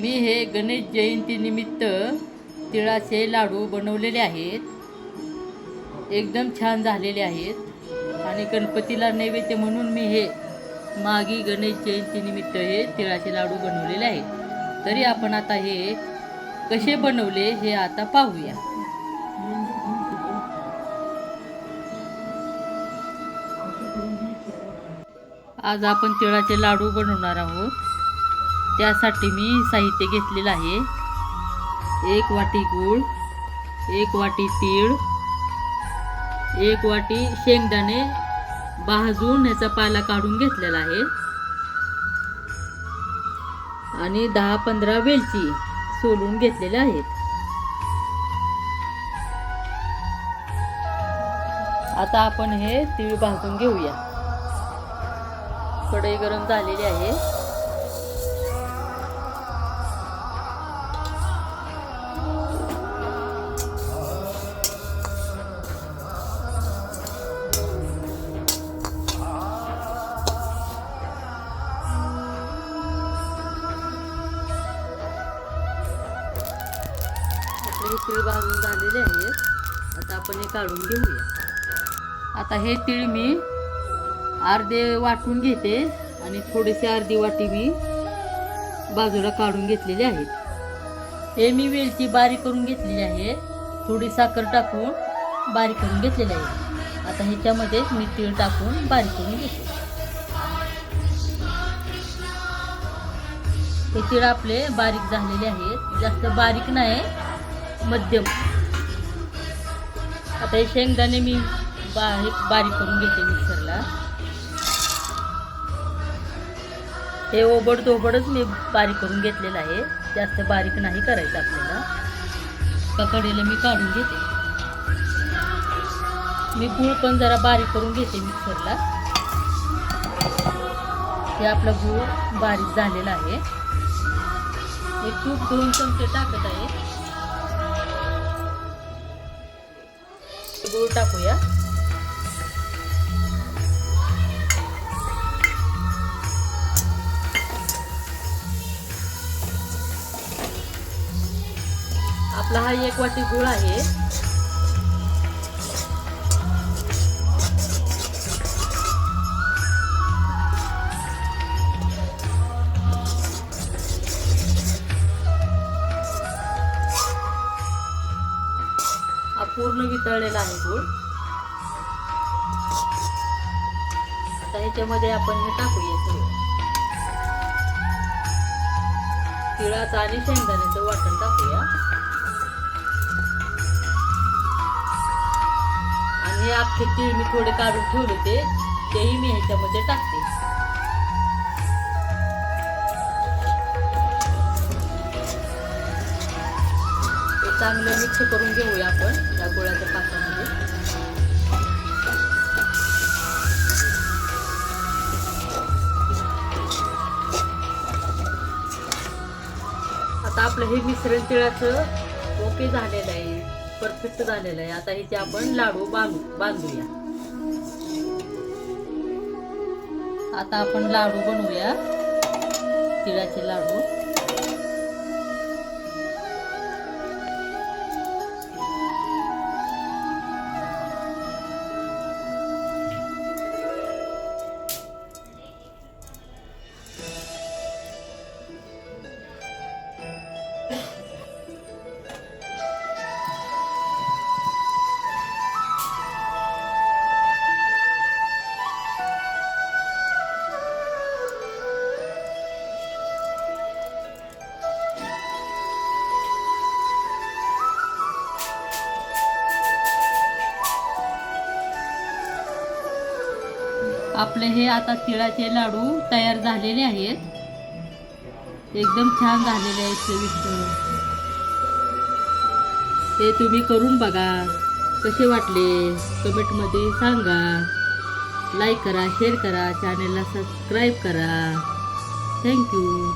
मी हे गणेश जयंतीनिमित्त तिळाचे लाडू बनवलेले आहेत. एकदम छान झालेले आहेत. आणि गणपतीला नैवेद्य म्हणून मी हे मागी गणेश जयंतीनिमित्त हे तिळाचे लाडू बनवलेले आहेत. तरी आपण आता हे कसे बनवले हे आता पाहूया. आज आपण तिळाचे लाडू बनवणार आहोत. त्यासाठी मी साहित्य घेतलेलं आहे. एक वाटी गूळ एक वाटी तीळ एक वाटी शेंगदाणे भाजून ह्याचा पाला काढून घेतलेला आहे. आणि दहा पंधरा वेलची सोलून घेतलेल्या आहेत. आता आपण हे तीळ भाजून घेऊया. कढई गरम झालेली आहे. तीळ भाजून झालेले आहेत. आता आपण हे काढून घेऊया. आता हे तीळ मी अर्धे वाटून घेते आणि थोडेसे अर्धी वाटी मी बाजूला काढून घेतलेले आहेत हे मी वेलची बारीक करून घेतलेली आहे. थोडी साखर टाकून बारीक करून घेतलेली आहे. आता ह्याच्यामध्ये मी तीळ टाकून बारीक करून घेते. हे तीळ आपले बारीक झालेले आहेत. जास्त बारीक नाही. मध्यम. आता हे शेंगदाणे मी बारीक बारीक करून घेते मिक्सरला. हे ओबड दोबडच मी बारीक करून घेतलेलं आहे. जास्त बारीक नाही करायचं आपल्याला. कडेला मी काढून घेते. मी गूळ पण जरा बारीक करून घेते मिक्सरला. हे आपला गूळ बारीक झालेला आहे. एक तूप दोन चमचे टाकत आहे. गूळ टाकूया आपला हा एक वाटी गूळ आहे. पूर्ण वितळलेला आहे गुळ. आता ह्याच्यामध्ये आपण हे टाकूया सगळं तिळाचं आणि शेंगदाण्याचं वाटण टाकूया. आणि हे अख्खे तीळ मी थोडे काढून ठेवले ते तेही मी ह्याच्यामध्ये टाकते. चांगलं मिक्स करून घेऊया आपण या गुळाच्या पाकामध्ये आता आपलं हे मिश्रण तिळाचं ओके झालेलं आहे परफेक्ट झालेलं आहे. आता ह्याचे आपण लाडू बांधू बांधूया. आता आपण लाडू बनवूया तिळाचे लाडू. आपले हे आता तिळाचे लाडू तयार झालेले आहेत. एकदम छान झालेले आहेत चविष्ट ते तुम्ही करून बघा. कसे वाटले? कमेंटमध्ये सांगा. लाईक करा शेअर करा चॅनेलला सबस्क्राईब करा. थँक्यू